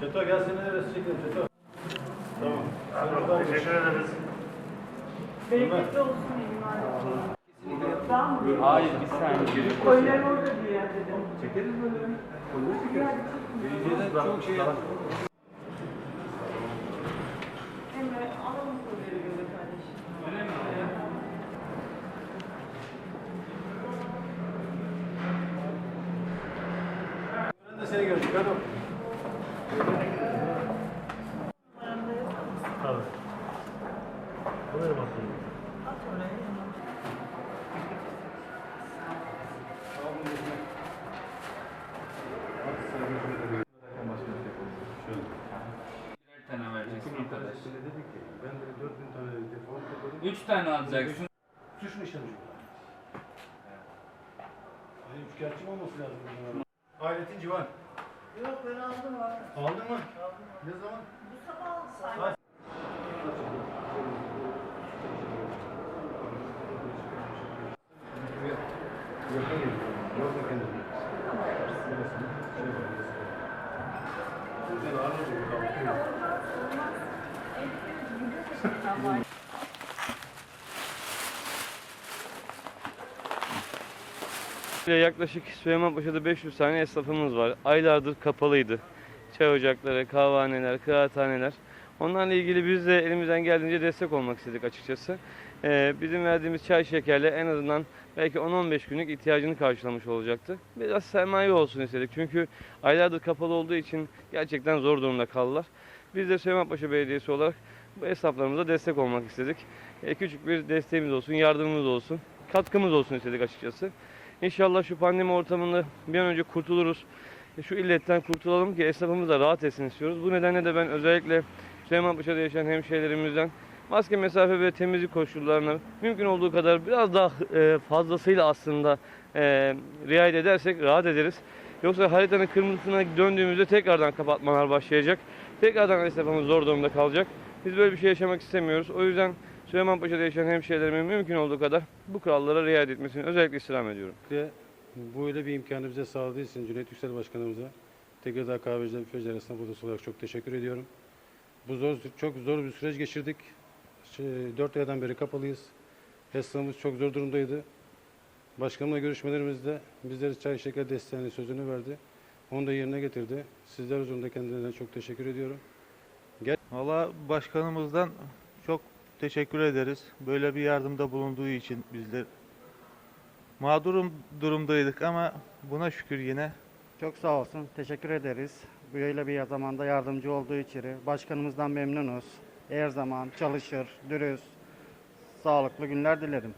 Çeto gel seni de resim çekelim Çeto. Tamam. Geç. Teşekkür ederiz. Bereketli olsun mı? Hayır bir saniye. Koylar orada diye dedim. Çekeriz böyle. Koyunu çekeriz. Belediyeden çok şey Emre alalım koyları böyle kardeşim. Ben de seni gördük. Hadi. Tabii. Buyur bakayım. At oraya. Birer tane vereceksin arkadaş. Ben de 4000 tane telefon topladım. Üç tane alacaksın. Suç mu işlemiş bu? Hani üçkağıtçı olması lazım? bunlar? Hayrettin Civan. Yok ben aldım abi. Aldın mı? Ne zaman? Bu sabah alsaydım. Yakın geliyor. Yaklaşık Süleymanpaşa'da 500 tane esnafımız var. Aylardır kapalıydı. Çay ocakları, kahvehaneler, kıraathaneler. Onlarla ilgili biz de elimizden geldiğince destek olmak istedik açıkçası. Ee, bizim verdiğimiz çay şekerle en azından belki 10-15 günlük ihtiyacını karşılamış olacaktı. Biraz sermaye olsun istedik. Çünkü aylardır kapalı olduğu için gerçekten zor durumda kaldılar. Biz de Süleymanpaşa Belediyesi olarak bu esnaflarımıza destek olmak istedik. Ee, küçük bir desteğimiz olsun, yardımımız olsun, katkımız olsun istedik açıkçası. İnşallah şu pandemi ortamında bir an önce kurtuluruz. E, Şu illetten kurtulalım ki esnafımız da rahat etsin istiyoruz. Bu nedenle de ben özellikle Süleymanpaşa'da yaşayan hemşehrilerimizden maske, mesafe ve temizlik koşullarına mümkün olduğu kadar biraz daha e, fazlasıyla aslında e, riayet edersek rahat ederiz. Yoksa haritanın kırmızısına döndüğümüzde tekrardan kapatmalar başlayacak. Tekrardan esnafımız zor durumda kalacak. Biz böyle bir şey yaşamak istemiyoruz. O yüzden Süleymanpaşa'da yaşayan hemşehrilerimin mümkün olduğu kadar bu kurallara riayet etmesini özellikle istirham ediyorum. Ve böyle bir imkanı bize sağladığı için Cüneyt Yüksel Başkanımıza Tekirdağ Kahveciler Büfeciler Esnaf Odası olarak çok teşekkür ediyorum. Bu zor, çok zor bir süreç geçirdik. Şey, Dört aydan beri kapalıyız. Esnafımız çok zor durumdaydı. Başkanımla görüşmelerimizde bizlere çay şeker desteğini sözünü verdi. Onu da yerine getirdi. Sizler huzurunda kendilerine çok teşekkür ediyorum. Valla başkanımızdan teşekkür ederiz. Böyle bir yardımda bulunduğu için bizler mağdurum durumdaydık ama buna şükür yine Çok sağ olsun. Teşekkür ederiz. Böyle bir zamanda yardımcı olduğu için. Başkanımızdan memnunuz. Her zaman çalışır, dürüst, sağlıklı günler dilerim.